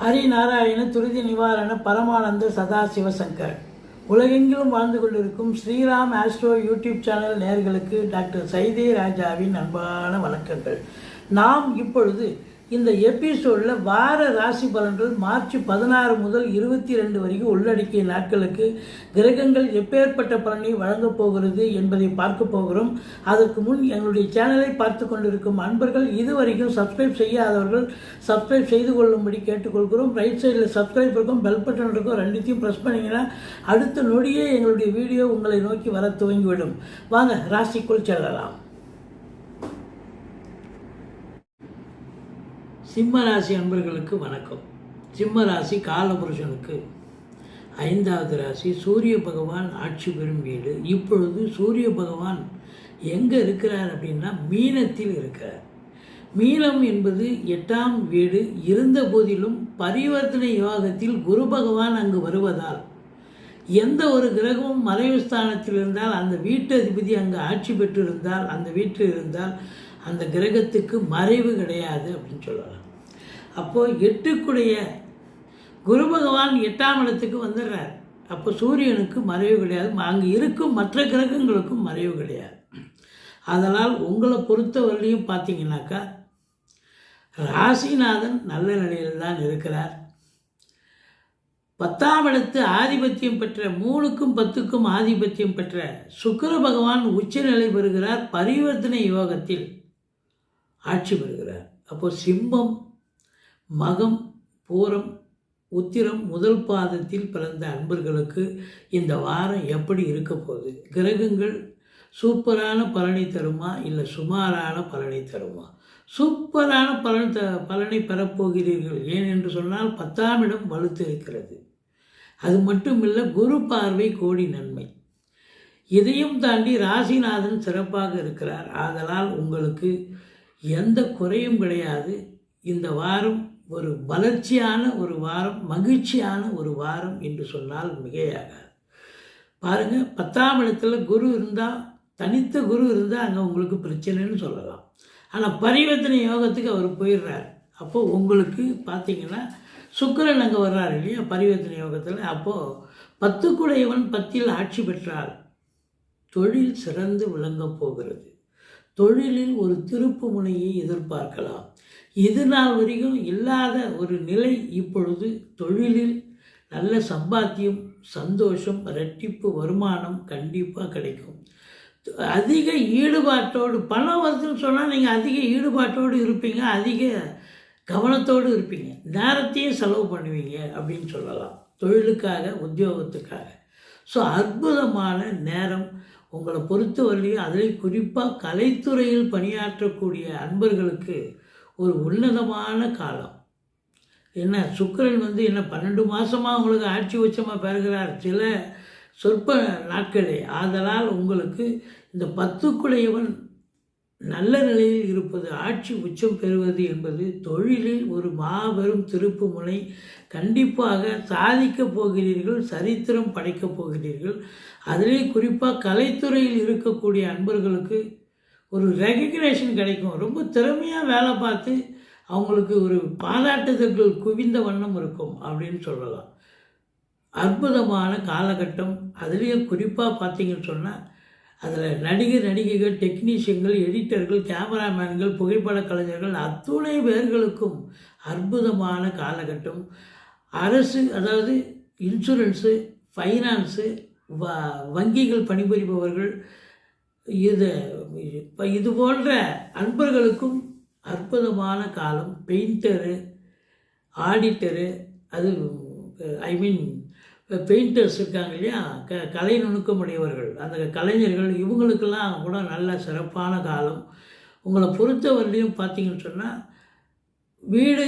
ஹரிநாராயண துரிதி நிவாரண பரமானந்த சதாசிவசங்கர். உலகெங்கிலும் வாழ்ந்து கொண்டிருக்கும் ஸ்ரீராம் ஆஸ்ட்ரோ யூடியூப் சேனல் நேர்களுக்கு டாக்டர் சைதே ராஜாவின் அன்பான வணக்கங்கள். நாம் இப்பொழுது இந்த எபிசோடில் வார ராசி பலன்கள் மார்ச் பதினாறு முதல் இருபத்தி ரெண்டு வரைக்கும் உள்ளடக்கிய நாட்களுக்கு கிரகங்கள் எப்பேற்பட்ட பலனை வழங்கப் போகிறது என்பதை பார்க்க போகிறோம். அதற்கு முன் எங்களுடைய சேனலை பார்த்து கொண்டிருக்கும் அன்பர்கள் இதுவரைக்கும் சப்ஸ்கிரைப் செய்யாதவர்கள் சப்ஸ்கிரைப் செய்து கொள்ளும்படி கேட்டுக்கொள்கிறோம். ரைட் சைடில் சப்ஸ்கிரைப் இருக்கும் பெல் பட்டன் இருக்கும் ரெண்டுத்தையும் ப்ரெஸ் பண்ணிங்கன்னா அடுத்த நொடியே எங்களுடைய வீடியோ உங்களை நோக்கி வர துவங்கிவிடும். வாங்க ராசிக்குள் செல்லலாம். சிம்ம ராசி அன்பர்களுக்கு வணக்கம். சிம்ம ராசி காலபுருஷனுக்கு ஐந்தாவது ராசி சூரிய பகவான் ஆட்சி பெறும் வீடு. இப்பொழுது சூரிய பகவான் எங்கே இருக்கிறார் அப்படின்னா மீனத்தில் இருக்கிறார். மீனம் என்பது எட்டாம் வீடு. இருந்த போதிலும் பரிவர்த்தனை யோகத்தில் குரு பகவான் அங்கு வருவதால் எந்த ஒரு கிரகமும் மறைவு ஸ்தானத்தில் இருந்தால் அந்த வீட்டு அதிபதி அங்கு ஆட்சி பெற்று இருந்தால் அந்த வீட்டில் இருந்தால் அந்த கிரகத்துக்கு மறைவு கிடையாது அப்படின்னு சொல்லலாம். அப்போது எட்டுக்குடைய குரு பகவான் எட்டாம் இடத்துக்கு வந்துடுறார். அப்போ சூரியனுக்கு மறைவு கிடையாது. அங்கே இருக்கும் மற்ற கிரகங்களுக்கும் மறைவு கிடையாது. அதனால் உங்களை பொறுத்தவரையிலையும் பார்த்தீங்கன்னாக்கா ராசிநாதன் நல்ல நிலையில் தான் இருக்கிறார். பத்தாம் இடத்து ஆதிபத்தியம் பெற்ற மூணுக்கும் பத்துக்கும் ஆதிபத்தியம் பெற்ற சுக்கர பகவான் உச்சநிலை பெறுகிறார். பரிவர்த்தனை யோகத்தில் ஆட்சி பெறுகிறார். அப்போது சிம்மம் மகம் பூரம் உத்திரம் முதல் பாதத்தில் பிறந்த அன்பர்களுக்கு இந்த வாரம் எப்படி இருக்க போகுது? கிரகங்கள் சூப்பரான பலனை தருமா இல்லை சுமாரான பலனை தருமா? சூப்பரான பலன் த பலனை பெறப்போகிறீர்கள். ஏன் என்று சொன்னால் பத்தாம் இடம் வலுத்து இருக்கிறது. அது மட்டும் இல்லை குரு பார்வை கோடி நன்மை. இதையும் தாண்டி ராசிநாதன் சிறப்பாக இருக்கிறார். ஆதலால் உங்களுக்கு எந்த குறையும் கிடையாது. இந்த வாரம் ஒரு வளர்ச்சியான ஒரு வாரம் மகிழ்ச்சியான ஒரு வாரம் என்று சொன்னால் மிகையாகாது. பாருங்கள் பத்தாம் இடத்துல குரு இருந்தால் தனித்த குரு இருந்தால் அங்கே உங்களுக்கு பிரச்சனைன்னு சொல்லலாம். ஆனால் பரிவர்த்தனை யோகத்துக்கு அவர் போயிடுறார். அப்போது உங்களுக்கு பார்த்தீங்கன்னா சுக்கரன் அங்கே வர்றார் இல்லையா பரிவர்த்தனை யோகத்தில். அப்போது பத்துக்குடையவன் பத்தில் ஆட்சி பெற்றால் தொழில் சிறந்து விளங்கப் போகிறது. தொழிலில் ஒரு திருப்பு முனையை எதிர்பார்க்கலாம். இது நாள் வரைக்கும் இல்லாத ஒரு நிலை இப்பொழுது தொழிலில் நல்ல சம்பாத்தியம் சந்தோஷம் ரெட்டிப்பு வருமானம் கண்டிப்பாக கிடைக்கும். அதிக ஈடுபாட்டோடு பணம் வருதுன்னு சொன்னால் நீங்கள் அதிக ஈடுபாட்டோடு இருப்பீங்க அதிக கவனத்தோடு இருப்பீங்க. நேரத்தையும் செலவு பண்ணுவீங்க அப்படின்னு சொல்லலாம். தொழிலுக்காக உத்தியோகத்துக்காக. ஸோ அற்புதமான நேரம் உங்களை பொறுத்தவரையிலையும் அதில் குறிப்பாக கலைத்துறையில் பணியாற்றக்கூடிய அன்பர்களுக்கு ஒரு உன்னதமான காலம். என்ன சுக்கிரன் வந்து என்ன பன்னெண்டு மாதமாக உங்களுக்கு ஆட்சி உச்சமாக பெறுகிறார். சில சொற்ப நாட்களே. ஆதலால் உங்களுக்கு இந்த பத்துக்குடையவன் நல்ல நிலையில் இருப்பது ஆட்சி உச்சம் பெறுவது என்பது தொழிலில் ஒரு மாபெரும் திருப்பு முனை. கண்டிப்பாக சாதிக்கப் போகிறீர்கள் சரித்திரம் படைக்கப் போகிறீர்கள். அதிலே குறிப்பாக கலைத்துறையில் இருக்கக்கூடிய அன்பர்களுக்கு ஒரு ரெகக்னேஷன் கிடைக்கும். ரொம்ப திறமையாக வேலை பார்த்து அவங்களுக்கு ஒரு பாராட்டுதல்கள் குவிந்த வண்ணம் இருக்கும் அப்படின்னு சொல்லலாம். அற்புதமான காலகட்டம். அதுலேயும் குறிப்பாக பார்த்தீங்கன்னு சொன்னால் அதில் நடிகர் நடிகைகள் டெக்னீஷியன்கள் எடிட்டர்கள் கேமராமேன்கள் புகைப்பட கலைஞர்கள் அத்துணை பேர்களுக்கும் அற்புதமான காலகட்டம். அரசு அதாவது இன்சூரன்ஸு ஃபைனான்ஸு வ வங்கிகள் பணிபுரிபவர்கள் இது இப்போ இது போன்ற அன்பர்களுக்கும் அற்புதமான காலம். பெயிண்டரு ஆடிட்டரு அது ஐ மீன் பெயிண்டர்ஸ் இருக்காங்க இல்லையா? க கலை நுணுக்கமுடையவர்கள் அந்த கலைஞர்கள் இவங்களுக்கெல்லாம் கூட நல்ல சிறப்பான காலம். உங்களை பொறுத்தவரையிலையும் பார்த்தீங்கன்னு சொன்னால் வீடு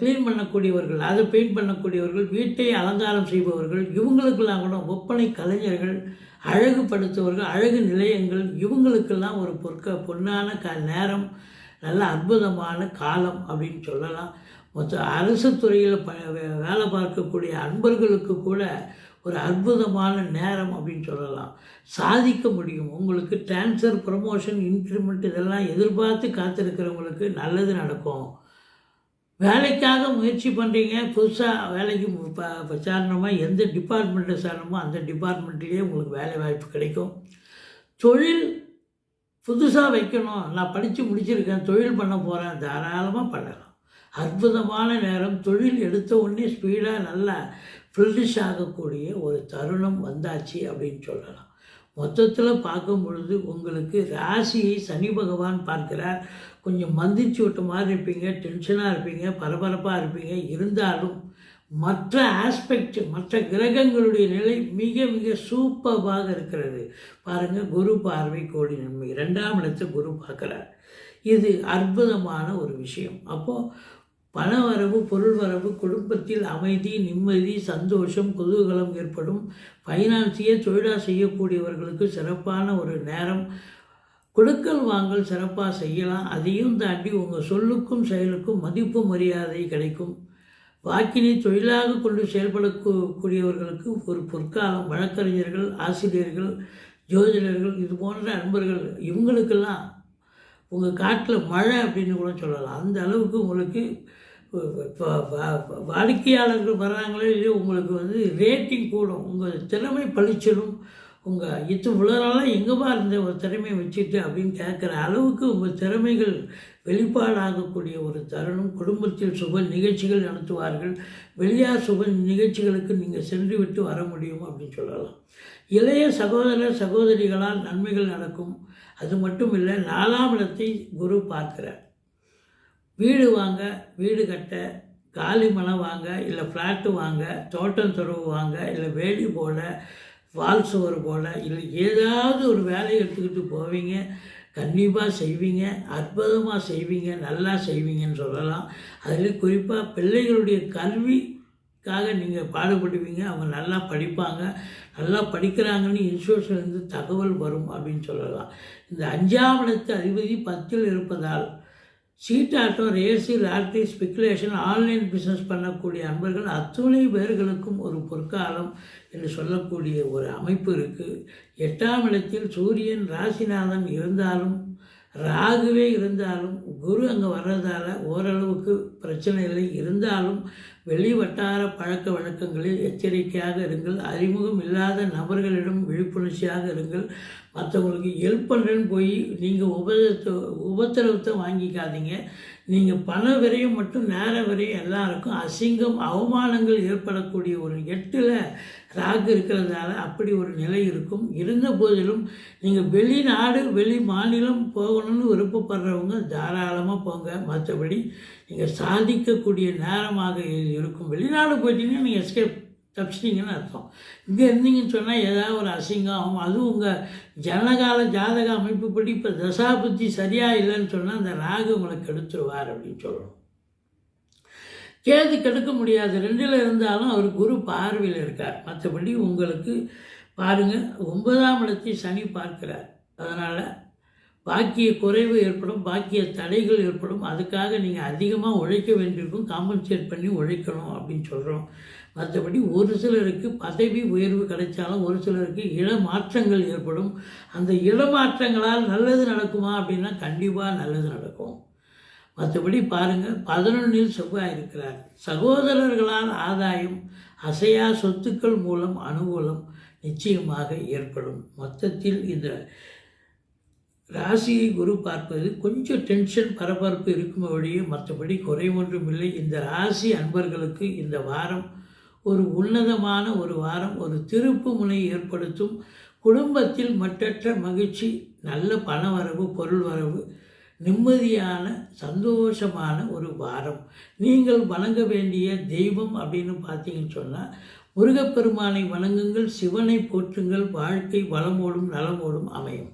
க்ளீன் பண்ணக்கூடியவர்கள் அதை பெயிண்ட் பண்ணக்கூடியவர்கள் வீட்டை அலங்காரம் செய்பவர்கள் இவங்களுக்கெல்லாம் கூட ஒப்பனை கலைஞர்கள் அழகுபடுத்துவர்கள் அழகு நிலையங்கள் இவங்களுக்கெல்லாம் ஒரு பொற்க பொன்னான க நேரம் நல்ல அற்புதமான காலம் அப்படின்னு சொல்லலாம். மொத்த அரசு துறையில் ப வேலை பார்க்கக்கூடிய அன்பர்களுக்கு கூட ஒரு அற்புதமான நேரம் அப்படின்னு சொல்லலாம். சாதிக்க முடியும். உங்களுக்கு டிரான்ஸ்ஃபர் ப்ரமோஷன் இன்க்ரிமெண்ட் இதெல்லாம் எதிர்பார்த்து காத்திருக்கிறவங்களுக்கு நல்லது நடக்கும். வேலைக்காக முயற்சி பண்ணுறீங்க புதுசாக வேலைக்கு இப்போ சாரணமாக எந்த டிபார்ட்மெண்ட்டை சாரணமோ அந்த டிபார்ட்மெண்ட்லேயே உங்களுக்கு வேலை வாய்ப்பு கிடைக்கும். தொழில் புதுசாக வைக்கணும். நான் படித்து முடிச்சிருக்கேன் தொழில் பண்ண போகிறேன் தாராளமாக பண்ணலாம். அற்புதமான நேரம். தொழில் எடுத்த உடனே ஸ்பீடாக நல்லா ஃபில்டிஷ் ஆகக்கூடிய ஒரு தருணம் வந்தாச்சு அப்படின்னு சொல்லலாம். மொத்தத்தில் பார்க்கும் பொழுது உங்களுக்கு ராசியை சனி பகவான் பார்க்கிறார். கொஞ்சம் மந்திச்சு விட்ட மாதிரி இருப்பீங்க டென்ஷனாக இருப்பீங்க பரபரப்பாக இருப்பீங்க. இருந்தாலும் மற்ற ஆஸ்பெக்ட் மற்ற கிரகங்களுடைய நிலை மிக மிக சூப்பராக இருக்கிறது. பாருங்கள் குரு பார்வை கோடி நன்மை. ரெண்டாம் இடத்தை குரு பார்க்குறார். இது அற்புதமான ஒரு விஷயம். அப்போது பண வரவு பொருள் வரவு குடும்பத்தில் அமைதி நிம்மதி சந்தோஷம் குதூகலம் ஏற்படும். ஃபைனான்சியே தொழிலாக செய்யக்கூடியவர்களுக்கு சிறப்பான ஒரு நேரம். கொடுக்கல் வாங்கல் சிறப்பாக செய்யலாம். அதையும் தாண்டி உங்கள் சொல்லுக்கும் செயலுக்கும் மதிப்பு மரியாதை கிடைக்கும். வாக்கினை தொழிலாக கொண்டு செயல்படக்கூடியவர்களுக்கு ஒரு பொற்காலம். வழக்கறிஞர்கள் ஆசிரியர்கள் ஜோதிடர்கள் இது போன்ற நண்பர்கள் இவங்களுக்கெல்லாம் உங்கள் காட்டில் மழை அப்படின்னு கூட சொல்லலாம். அந்த அளவுக்கு உங்களுக்கு இப்போ வாடிக்கையாளர்கள் வர்றாங்களோ இல்லையோ உங்களுக்கு வந்து ரேட்டிங் கூடும். உங்கள் திறமை பளிச்சிடும். உங்கள் இத்து உலகெல்லாம் எங்கேப்பா இருந்த ஒரு திறமையை வச்சுட்டு அப்படின்னு கேட்குற அளவுக்கு உங்கள் திறமைகள் வெளிப்பாடாகக்கூடிய ஒரு தருணம். குடும்பத்தில் சுப நிகழ்ச்சிகள் நடத்துவார்கள். வெளியார் சுப நிகழ்ச்சிகளுக்கு நீங்கள் சென்று விட்டு வர முடியும் அப்படின்னு சொல்லலாம். இளைய சகோதர சகோதரிகளால் நன்மைகள் நடக்கும். அது மட்டும் இல்லை நாலாம் இடத்தை குரு பார்க்குறார். வீடு வாங்க வீடு கட்ட காலி மனம் வாங்க இல்லை ஃப்ளாட்டு வாங்க தோட்டம் துறவு வாங்க இல்லை வேலி போட வால் சுவர் போட இல்லை ஏதாவது ஒரு வேலையை எடுத்துக்கிட்டு போவீங்க கண்டிப்பாக செய்வீங்க அற்புதமாக செய்வீங்க நல்லா செய்வீங்கன்னு சொல்லலாம். அதில் குறிப்பாக பிள்ளைகளுடைய கல்வி கல்விக்காக நீங்கள் பாடுபடுவீங்க. அவங்க நல்லா படிப்பாங்க. நல்லா படிக்கிறாங்கன்னு இன்ஸ்டியூஷன்லேருந்து தகவல் வரும் அப்படின்னு சொல்லலாம். இந்த அஞ்சாம் இடத்து அதிபதி பத்தில் இருப்பதால் சீட்டாட்டம் ரேசி லாட்ரி ஸ்பெக்குலேஷன் ஆன்லைன் பிஸ்னஸ் பண்ணக்கூடிய அன்பர்கள் அத்துணை பேர்களுக்கும் ஒரு பொற்காலம் என்று சொல்லக்கூடிய ஒரு அமைப்பு இருக்குது எட்டாம் இடத்தில் சூரியன் ராசிநாதன் இருந்தாலும் ராகுவே இருந்தாலும் குரு அங்கே வர்றதால ஓரளவுக்கு பிரச்சனை இல்லை. இருந்தாலும் வெளி வட்டார பழக்க வழக்கங்களில் எச்சரிக்கையாக இருங்கள். அறிமுகம் இல்லாத நபர்களிடம் விழிப்புணர்ச்சியாக இருங்கள். மற்றவங்களுக்கு ஹெல்ப் பண்ணுறேன்னு போய் நீங்கள் உபதத்தை உபத்திரவத்தை வாங்கிக்காதீங்க. நீங்கள் பண விரையும் மட்டும் நேர விரையும் எல்லாருக்கும் அசிங்கம் அவமானங்கள் ஏற்படக்கூடிய ஒரு எட்டில் ராகு இருக்கிறதால அப்படி ஒரு நிலை இருக்கும். இருந்த போதிலும் நீங்கள் வெளிநாடு வெளி மாநிலம் போகணும்னு விருப்பப்படுறவங்க தாராளமாக போங்க. மற்றபடி நீங்கள் சாதிக்கக்கூடிய நேரமாக இருக்கும். வெளிநாடு போயிட்டீங்கன்னா நீங்கள் எஸ்கேப் தப்பிச்சிட்டிங்கன்னு அர்த்தம். இங்கே இருந்தீங்கன்னு சொன்னால் ஏதாவது ஒரு அசிங்கம் ஆகும். அதுவும் உங்கள் ஜனகால ஜாதக அமைப்புப்படி இப்போ தசாபுத்தி சரியாக இல்லைன்னு சொன்னால் அந்த ராகு உங்களை கெடுத்துருவார் அப்படின்னு சொல்லணும். கேது கெடுக்க முடியாது. ரெண்டில் இருந்தாலும் அவர் குரு பார்வையில் இருக்கார். மற்றபடி உங்களுக்கு பாருங்கள் ஒன்பதாம் இடத்தை சனி பார்க்கிறார். அதனால் பாக்கிய குறைவு ஏற்படும் பாக்கிய தடைகள் ஏற்படும். அதுக்காக நீங்கள் அதிகமாக உழைக்க வேண்டியிருக்கும். காம்பன்சேட் பண்ணி உழைக்கணும் அப்படின்னு சொல்கிறோம் மற்றபடி ஒரு சிலருக்கு பதவி உயர்வு கிடைச்சாலும் ஒரு சிலருக்கு இடமாற்றங்கள் ஏற்படும். அந்த இடமாற்றங்களால் நல்லது நடக்குமா அப்படின்னா கண்டிப்பாக நல்லது நடக்கும். மற்றபடி பாருங்கள் பதினொன்றில் செவ்வாய் இருக்கிறார். சகோதரர்களால் ஆதாயம் அசையா சொத்துக்கள் மூலம் அனுகூலம் நிச்சயமாக ஏற்படும். மொத்தத்தில் இந்த ராசியை குரு பார்ப்பது கொஞ்சம் டென்ஷன் பரபரப்பு இருக்கும் வழியே மற்றபடி குறை ஒன்றும் இல்லை. இந்த ராசி அன்பர்களுக்கு இந்த வாரம் ஒரு உன்னதமான ஒரு வாரம். ஒரு திருப்பு முனை ஏற்படுத்தும். குடும்பத்தில் மற்றற்ற மகிழ்ச்சி நல்ல பண வரவு பொருள் வரவு நிம்மதியான சந்தோஷமான ஒரு வாரம். நீங்கள் வணங்க வேண்டிய தெய்வம் அப்படின்னு பார்த்தீங்கன்னு சொன்னால் முருகப்பெருமானை வணங்குங்கள் சிவனை போற்றுங்கள் வாழ்க்கை வளமோடும் நலமோடும் அமையும்.